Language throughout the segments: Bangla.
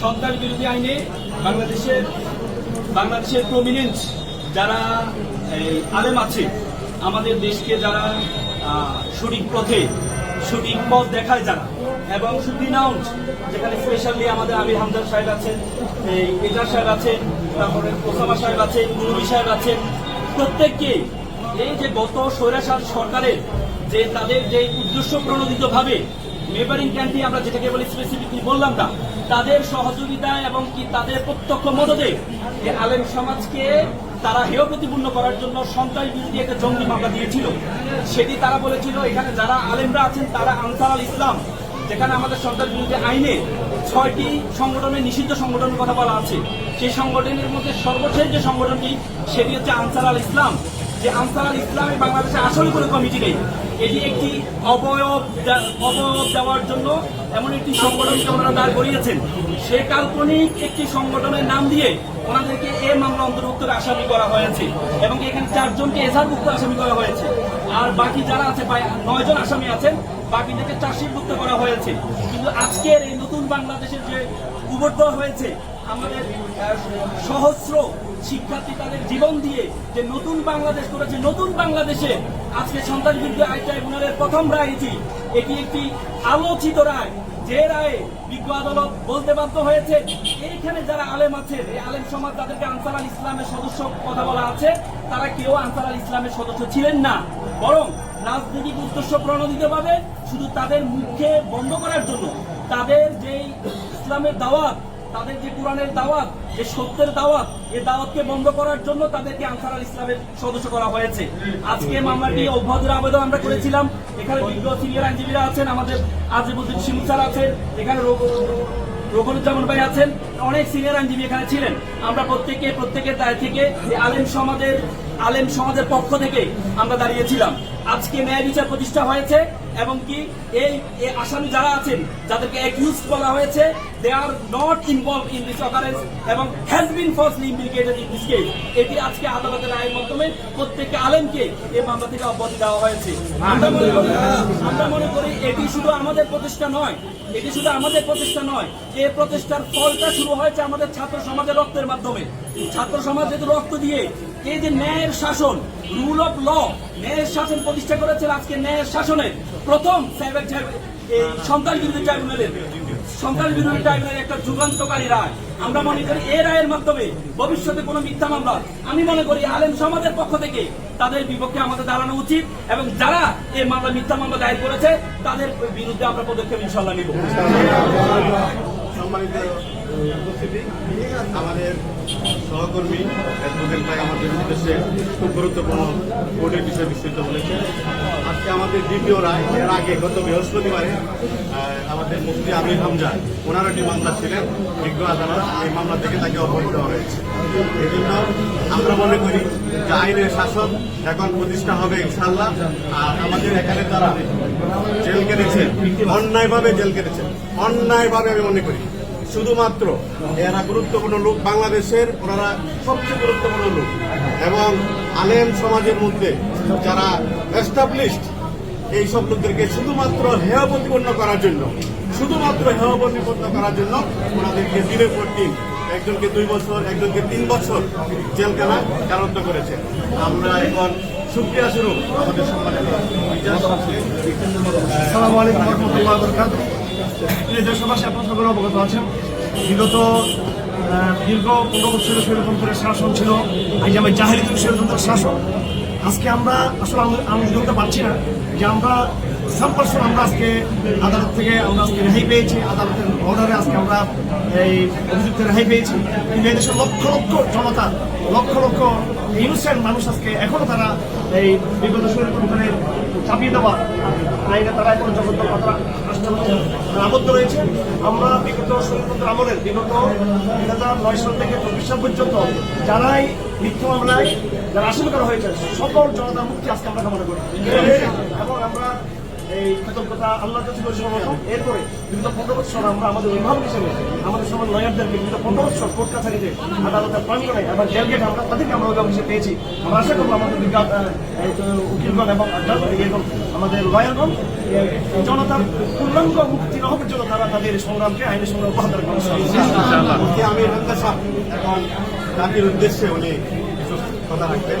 সন্ত্রাস বিরোধী আইনে বাংলাদেশের বাংলাদেশের প্রমিনেন্ট যারা আলেম আছে, আমাদের দেশকে যারা সঠিক পথে, সঠিক পথ দেখায় যারা, এবং ডিনাউন্স যেখানে স্পেশালি আমাদের আমির হামদার সাহেব আছেন, এই এজাজ সাহেব আছেন, তারপরে ওসামা সাহেব আছেন মুরবি সাহেব আছেন, প্রত্যেককে এই যে গত স্বৈরাচার সরকারের যে তাদের যে উদ্দেশ্য প্রণোদিত ভাবে নেবারিং কান্ট্রি আমরা যেটাকে বলি স্পেসিফিকলি বললাম না, তাদের সহযোগিতায় এবং কি তাদের প্রত্যক্ষ মদদে যে আলেম সমাজকে তারা হেয় প্রতিপূর্ণ করার জন্য সন্ত্রাস বিরোধী একটা জঙ্গি মামলা দিয়েছিল। সেটি তারা বলেছিল, এখানে যারা আলেমরা আছেন তারা আনসার আল ইসলাম, যেখানে আমাদের সন্ত্রাস বিরোধী আইনে ছয়টি সংগঠনের নিষিদ্ধ সংগঠনের কথা বলা আছে। সেই সংগঠনের মধ্যে সর্বশেষ যে সংগঠনটি, সেটি হচ্ছে আনসার আল ইসলাম। যে আনসার আল ইসলামে বাংলাদেশে আসলে কোনো কমিটি নেই। এটি একটি অবয়ব অবয়ব দেওয়ার জন্য এমন একটি সংগঠনকে ওনারা দাঁড় করিয়েছেন। সে কাল্পনিক একটি সংগঠনের নাম দিয়ে ওনাদেরকে এ মামলা অন্তর্ভুক্ত আসামি করা হয়েছে এবং এখানে চারজনকে এজাহারভুক্ত আসামি করা হয়েছে। আর বাকি যারা আছে, প্রায় নয় জন আসামি আছেন, বাকিদেরকে চার্জশিটভুক্ত করা হয়েছে। কিন্তু আজকের এই নতুন বাংলাদেশের যে উবর্তন হয়েছে আমাদের সহস্র শিক্ষার্থী তাদের জীবন দিয়ে যে নতুন বাংলাদেশ করেছে, নতুন বাংলাদেশে আজকে সন্তান বিরুদ্ধে আইন ট্রাইব্যুনালের প্রথম রায় এটি একটি আলোচিত রায়, যে রায়ে বিজ্ঞ আদালত বলতে বাধ্য হয়েছে, এইখানে যারা আলেম আছে, এই আলেম সমাজ তাদেরকে আনসার আল ইসলামের সদস্য কথা বলা আছে, তারা কেউ আনসার আল ইসলামের সদস্য ছিলেন না। বরং রাজনৈতিক উদ্দেশ্য প্রণোদিত ভাবে শুধু তাদের মুখে বন্ধ করার জন্য তাদের যেই ইসলামের দাওয়াত তাদের যে কোরআনের দাওয়াত, যে সত্যের দাওয়াত এই দাওয়াতকে বন্ধ করার জন্য তাদেরকে আনসার আল ইসলামের সদস্য করা হয়েছে। আজকে মামলাটি অব্যাহতির আবেদন আমরা করেছিলাম। এখানে বিজ্ঞ সিনিয়র আইনজীবীরা আছেন, আমাদের আজিবুদ্দিন শিমু স্যার আছেন, এখানে রঘু- রঘুরুজ্জামান ভাই আছেন, অনেক সিনিয়র আইনজীবী এখানে ছিলেন। আমরা প্রত্যেকে প্রত্যেকের দায় থেকে আলেম সমাজের আলেম সমাজের পক্ষ থেকে আমরা দাঁড়িয়েছিলাম। আজকে ন্যায় বিচার প্রতিষ্ঠা হয়েছে। এবং কি এই আসামি যারা আছেন, যাদেরকে অ্যাকিউজ করা হয়েছে they are not involve in this occurrence এবং has been falsely implicated in this case এটি আজকে আদালতের রায়ের মাধ্যমে প্রত্যেককে আলেমকে এই মামলা থেকে অব্যাহতি দেওয়া হয়েছে। আমরা মনে করি, আমরা মনে করি এটি শুধু আমাদের প্রতিষ্ঠা নয়, এটি শুধু আমাদের প্রতিষ্ঠা নয় এই প্রতিষ্ঠার ফলটা শুরু হয়েছে আমাদের ছাত্র সমাজের রক্তের মাধ্যমে। ছাত্র সমাজ যেহেতু রক্ত দিয়ে যে ন্যায়ের শাসন রুল অফ ল ন্যায়ের শাসন প্রতিষ্ঠা আজকে ন্যায়ের শাসনের প্রথম বিরোধী ট্রাইব্যুনালের বিরোধী ট্রাইব্যুনালের একটা যুগান্তকারী রায়। আমরা মনে করি রায়ের মাধ্যমে ভবিষ্যতে কোনো মিথ্যা মামলা, আমি মনে করি আলেম সমাজের পক্ষ থেকে তাদের বিপক্ষে আমাদের দাঁড়ানো উচিত এবং যারা এই মামলা, মিথ্যা মামলা দায়ের করেছে, তাদের বিরুদ্ধে আমরা পদক্ষেপ ইনশাল্লাহ নিব। আমাদের সহকর্মী অ্যাডভোকেট ভাই আমাদের উদ্দেশ্যে খুব গুরুত্বপূর্ণ কোর্টের বিষয়ে বিস্তৃত বলেছেন। আজকে আমাদের দ্বিতীয় রায়, এর আগে গত বৃহস্পতিবারে আমাদের মুফতি আমির হামজা ওনার একটি মামলা ছিলেন, বিজ্ঞ আদালত, এই মামলা থেকে তাকে দেওয়া হয়েছে। এই জন্য আমরা মনে করি যে আইনের শাসন এখন প্রতিষ্ঠা হবে ইনশাল্লাহ আর আমাদের এখানে তারা জেল কেটেছেন, অন্যায়ভাবে জেল কেটেছেন, অন্যায়ভাবে আমি মনে করি শুধুমাত্র এরা গুরুত্বপূর্ণ লোক বাংলাদেশের, ওনারা সবচেয়ে গুরুত্বপূর্ণ লোক। এবং আলেম সমাজের মধ্যে যারা এস্টাবলিশড এই সব লোকদেরকে শুধুমাত্র হেয় প্রতিপন্ন করার জন্য, শুধুমাত্র হেয় প্রতিপন্ন করার জন্য ওনাদেরকে পর দিন একজনকে দুই বছর, একজনকে তিন বছর জেলখানা কারারুদ্ধ করেছে। আমরা এখন সুপ্রিয়া স্বরূপ আমাদের সম্মানিত দেশবাসী, আপনার সকলে অবগত আছেন। বিগত দীর্ঘ পনেরো বছরের করে শাসন ছিল। আজ আমি জাহেরি সেরকম শাসন। আজকে আমরা আসলে আমি বলতে পারছি না যে আমরা পার্সন আমরা আজকে আদালত থেকে, আমরা আজকে রেহাই পেয়েছি। আদালতের অর্ডারে আজকে আমরা এই অভিযুক্ত রেহাই পেয়েছি। কিন্তু এই দেশের লক্ষ লক্ষ জনতা, লক্ষ লক্ষ ইনোসেন্ট মানুষ আজকে এখনও তারা এই বিগত স্বৈরতন্ত্রের চাপিয়ে দেওয়া আইনে তারা এখন জগদ্দল আবদ্ধ রয়েছে। আমরা বিগত স্বৈরতন্ত্র আমলের বিগত দুই হাজার নয় সাল থেকে চব্বিশ সাল পর্যন্ত যারাই মিথ্যা মামলায় যারা আসামি করা হয়েছে, সকল জনতার মুক্তি আজকে আমরা কামনা করি। এবং আমরা এই কৃতজ্ঞতা আল্লাহর কাছে করি সর্বপ্রথম। এরপরে বিগত পনেরো বছর আমরা আমাদের অভিভাবক হিসেবে আমাদের সমাজ লয়ারদেরকে বিগত পনেরো বছর কোর্ট কাছারিতে আদালতের প্রাঙ্গণে এবং জেল গেটে আমরা তাদেরকে আমরা অভিভাবক হিসেবে পেয়েছি। আমরা আশা করব আমাদের বিজ্ঞান উকিলগণ এবং এবং আমাদের লয়ারগণ জনতার পূর্ণাঙ্গ মুক্তি লাভের জন্য তারা তাদের সংগ্রামকে আইনের সংগ্রাম অব্যাহত রাখবে এবং জাতির উদ্দেশ্যে উনি কথা রাখবেন।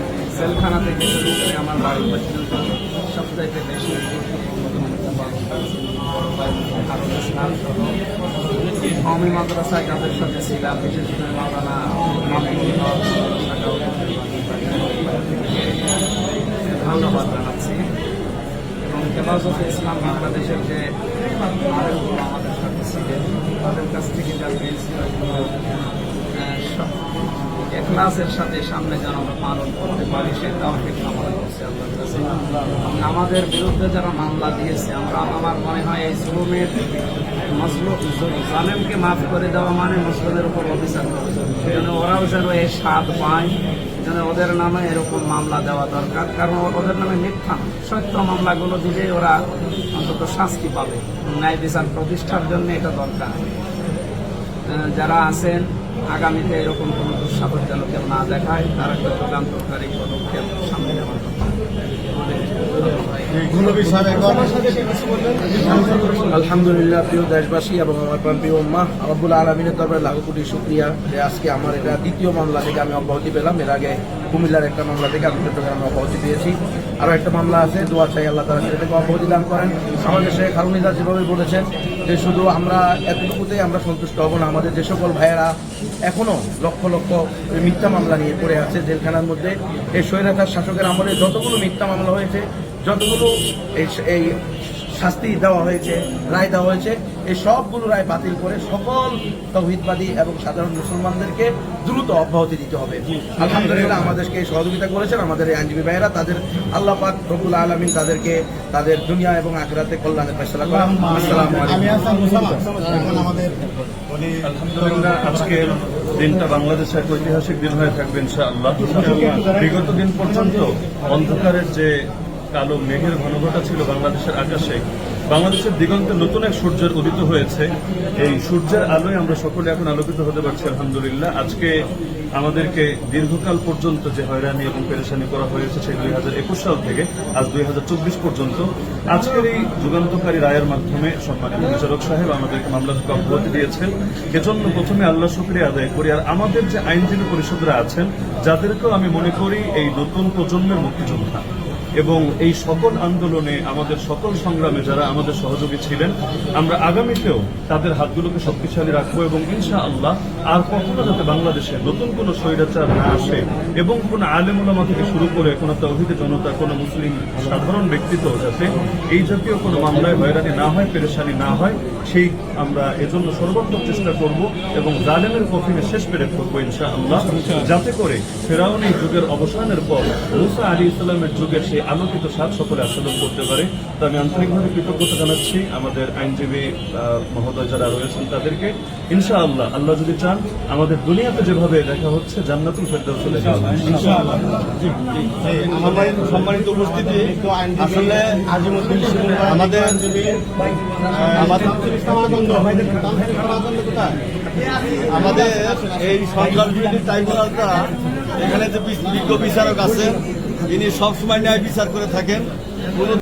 সেলখানা থেকে শুরু করে আমার বাড়ি পর্যন্ত সবচাইতে বেশি আমি মাদ্রাসায় যাদের সাথে ছিলাম বিশেষ করে হক, ধন্যবাদ জানাচ্ছি। এবং হেফাজত ইসলাম বাংলাদেশের যে আমাদের সাথে ছিলেন তাদের কাছ থেকে যা পেয়েছি এখলাসের সাথে সামনে যেন আমরা পালন করতে পারি সেটাও ঠিক কামনা করছি আল্লাহর আমাদের বিরুদ্ধে যারা মামলা দিয়েছে, আমরা আমার মনে হয় এই জুলুমের মজলুম জালেমকে মাফ করে দেওয়া মানে মুসলিমের উপর অভিযান যেন ওরাও যেন এই স্বাদ পায়, যেন ওদের নামে এরকম মামলা দেওয়া দরকার। কারণ ওদের নামে মিথ্যা সত্য মামলাগুলো দিলে ওরা অন্তত শাস্তি পাবে। ন্যায় বিচার প্রতিষ্ঠার জন্য এটা দরকার। যারা আছেন আগামীতে এরকম কোনো দুঃসাহস যেন কেউ না দেখায় তার একটা যুগান্তকারী পদক্ষেপ সামনে নেওয়ার কথা আলহামদুলিল্লাহ প্রিয় দেশবাসী এবং আমার প্রাণ প্রিয় উম্মা আব্বুল আলমিনের দরবারে লাখো কোটি শুক্রিয়া যে আজকে আমার এটা দ্বিতীয় মামলা থেকে আমি অব্যাহতি পেলাম। এর আগে কুমিল্লার একটা মামলা থেকে আমি চট্টগ্রামে অব্যাহতি পেয়েছি। আরও একটা মামলা আছে, দোয়া চাই আল্লাহ তারা সেটা থেকে অব্যাহতি দান করেন। আমাদের শেখ হারুনিদা যেভাবে বলেছেন যে শুধু আমরা এতটুকুতেই আমরা সন্তুষ্ট হব না, আমাদের যে সকল ভাইয়েরা এখনও লক্ষ লক্ষ মিথ্যা মামলা নিয়ে পড়ে আছে জেলখানার মধ্যে, এই স্বৈরাচার শাসকের আমলে যতগুলো মিথ্যা মামলা হয়েছে, যতগুলো এই শাস্তি দেওয়া হয়েছে, রায় দেওয়া হয়েছে এই সবগুলো রায় বাতিল করে সকল তৌহিদবাদী এবং সাধারণ মুসলমানদেরকে দ্রুত অব্যাহতি দিতে হবে। আলহামদুলিল্লাহ আমাদেরকে সহযোগিতা করেছেন আমাদের এই আইনজীবী ভাইয়েরা। তাদের আল্লাহ পাক রবুল আলমিন তাদেরকে তাদের দুনিয়া এবং আখেরাতে কল্যাণের ফেসলা করেন। আসসালামু আলাইকুম। আমি আসাম মুসামা এখন আমাদের উনি আলহামদুলিল্লাহ আজকের দিনটা বাংলাদেশে এক ঐতিহাসিক দিন হয়ে থাকবে ইনশাআল্লাহ। বিগত দিন পর্যন্ত অন্ধকারের যে কালো মেঘের ঘনঘটা ছিল বাংলাদেশের আকাশে বাংলাদেশের দিগন্তে নতুন এক সূর্যের উদিত হয়েছে। এই সূর্যের আলোয় আমরা সকলে এখন আলোকিত হতে পারছি, আলহামদুলিল্লাহ। আজকে আমাদেরকে দীর্ঘকাল পর্যন্ত যে হয়রানি এবং পেরেশানি করা হয়েছে সেই দুই হাজার একুশ সাল থেকে, আজ দুই হাজার চব্বিশ পর্যন্ত। আজকের এই যুগান্তকারী রায়ের মাধ্যমে সম্মানিত বিচারক সাহেব আমাদেরকে মামলা থেকে অব্যাহতি দিয়েছেন। এজন্য প্রথমে আল্লাহ শুক্রিয়া আদায় করি। আর আমাদের যে আইনজীবী পরিষদরা আছেন, যাদেরকেও আমি মনে করি এই নতুন প্রজন্মের মুক্তিযোদ্ধা। এবং এই সকল আন্দোলনে আমাদের সকল সংগ্রামে যারা আমাদের সহযোগী ছিলেন, আমরা আগামীতেও তাদের হাতগুলোকে শক্তিশালী রাখব এবং ইনশা আল্লাহ আর কখনো যাতে বাংলাদেশে নতুন কোনো স্বৈরাচার না আসে এবং কোনো আলেমুলামা থেকে শুরু করে কোনো তৌহিদ জনতা, কোনো মুসলিম সাধারণ ব্যক্তিত্ব যাতে এই জাতীয় কোনো মামলায় হয়রানি না হয়, পেরেশানি না হয়, সেই আমরা এজন্য সর্বাত্মক চেষ্টা করব এবং জালেমের কফিনে শেষ পেরে করব ইনশা আল্লাহ যাতে করে ফেরাউনি যুগের অবসানের পর মুসা আলী ইসলামের যুগের সেই আলোকিত স্বাদ সকলে আস্বাদন করতে পারে। তো আমি আন্তরিকভাবে কৃতজ্ঞতা জানাচ্ছি আমাদের আইনজীবী আহ, মহোদয় যারা রয়েছেন তাদেরকে। ইনশা আল্লাহ আল্লাহ যদি চান আমাদের দুনিয়াতে যেভাবে দেখা হচ্ছে জান্নাতুল ফেরদাউসে দেখা সম্মানিত উপস্থিতি আসলে আমাদের আমাদের আমাদের এই সরকার বিরোধী ট্রাইব্যুনালটা এখানে যে বিজ্ঞ বিচারক আছেন ইনি সবসময় ন্যায় বিচার করে থাকেন কোনো